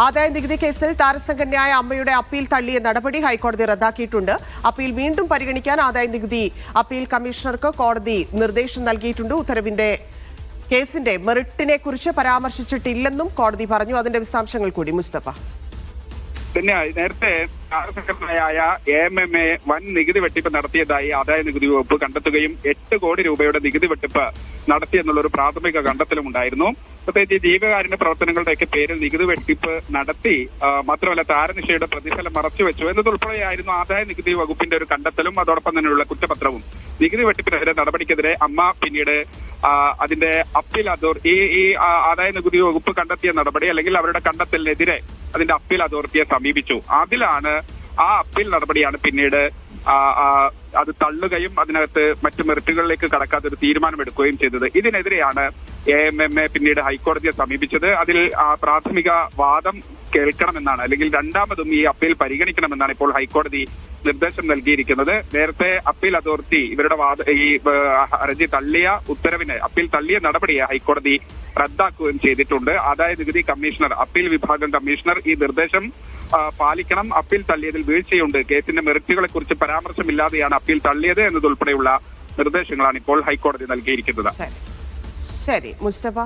ആദായ നികുതി കേസിൽ താരസംഘടനയായ അമ്മയുടെ അപ്പീൽ തള്ളിയ നടപടി ഹൈക്കോടതി റദ്ദാക്കിയിട്ടുണ്ട്. അപ്പീൽ വീണ്ടും പരിഗണിക്കാൻ ആദായ നികുതി അപ്പീൽ കമ്മീഷണർക്ക് കോടതി നിർദ്ദേശം നൽകിയിട്ടുണ്ട്. ഉത്തരവിന്റെ കേസിന്റെ മെറിറ്റിനെ കുറിച്ച് പരാമർശിച്ചിട്ടില്ലെന്നും കോടതി പറഞ്ഞു. അതിന്റെ വിശദാംശങ്ങൾ കൂടി മുസ്തഫ. പിന്നെ നേരത്തെ സംഘടനയായ എ എം എം എ വൻ നികുതി വെട്ടിപ്പ് നടത്തിയതായി ആദായ നികുതി വകുപ്പ് കണ്ടെത്തുകയും എട്ട് കോടി രൂപയുടെ നികുതി വെട്ടിപ്പ് നടത്തിയെന്നുള്ള ഒരു പ്രാഥമിക കണ്ടെത്തലും ഉണ്ടായിരുന്നു പ്രത്യേകിച്ച് ജീവകാരുണ്യ പ്രവർത്തനങ്ങളുടെയൊക്കെ പേരിൽ നികുതി വെട്ടിപ്പ് നടത്തി മാത്രമല്ല താരനിശയുടെ പ്രതിഫലം മറച്ചുവെച്ചു എന്നതുൾപ്പെടെയായിരുന്നു ആദായ നികുതി വകുപ്പിന്റെ ഒരു കണ്ടെത്തലും. അതോടൊപ്പം തന്നെയുള്ള കുറ്റപത്രവും. നികുതി വെട്ടിപ്പിനെതിരെ നടപടിക്കെതിരെ അമ്മ പിന്നീട് അതിന്റെ അപ്പീൽ അതോറിറ്റി ഈ ഈ ആദായ നികുതി വകുപ്പ് കണ്ടെത്തിയ നടപടി അല്ലെങ്കിൽ അവരുടെ കണ്ടെത്തലിനെതിരെ അതിന്റെ അപ്പീൽ അതോറിറ്റിയെ സമീപിച്ചു. അതിലാണ് ആ അപ്പീൽ നടപടിയാണ് പിന്നീട് അത് തള്ളുകയും അതിനകത്ത് മറ്റു മെറിറ്റുകളിലേക്ക് കടക്കാതെ ഒരു തീരുമാനമെടുക്കുകയും ചെയ്തത്. ഇതിനെതിരെയാണ് എ എം എം എ പിന്നീട് ഹൈക്കോടതിയെ സമീപിച്ചത്. അതിൽ പ്രാഥമിക വാദം കേൾക്കണമെന്നാണ്. അല്ലെങ്കിൽ രണ്ടാമതും ഈ അപ്പീൽ പരിഗണിക്കണമെന്നാണ് ഇപ്പോൾ ഹൈക്കോടതി നിർദ്ദേശം നൽകിയിരിക്കുന്നത്. നേരത്തെ അപ്പീൽ അതോറിറ്റി ഇവരുടെ വാദ ഈ ഹർജി തള്ളിയ ഉത്തരവിന് അപ്പീൽ തള്ളിയ നടപടിയെ ഹൈക്കോടതി റദ്ദാക്കുകയും ചെയ്തിട്ടുണ്ട്. ആദായ നികുതി കമ്മീഷണർ അപ്പീൽ വിഭാഗം കമ്മീഷണർ ഈ നിർദ്ദേശം പാലിക്കണം. അപ്പീൽ തള്ളിയതിൽ വീഴ്ചയുണ്ട്. കേസിന്റെ മെറിറ്റുകളെ കുറിച്ച് പരാമർശമില്ലാതെയാണ് അപ്പീൽ തള്ളിയത് എന്നതുൾപ്പെടെയുള്ള നിർദ്ദേശങ്ങളാണ് ഇപ്പോൾ ഹൈക്കോടതി നൽകിയിരിക്കുന്നത്. ശരി മുസ്തഫ.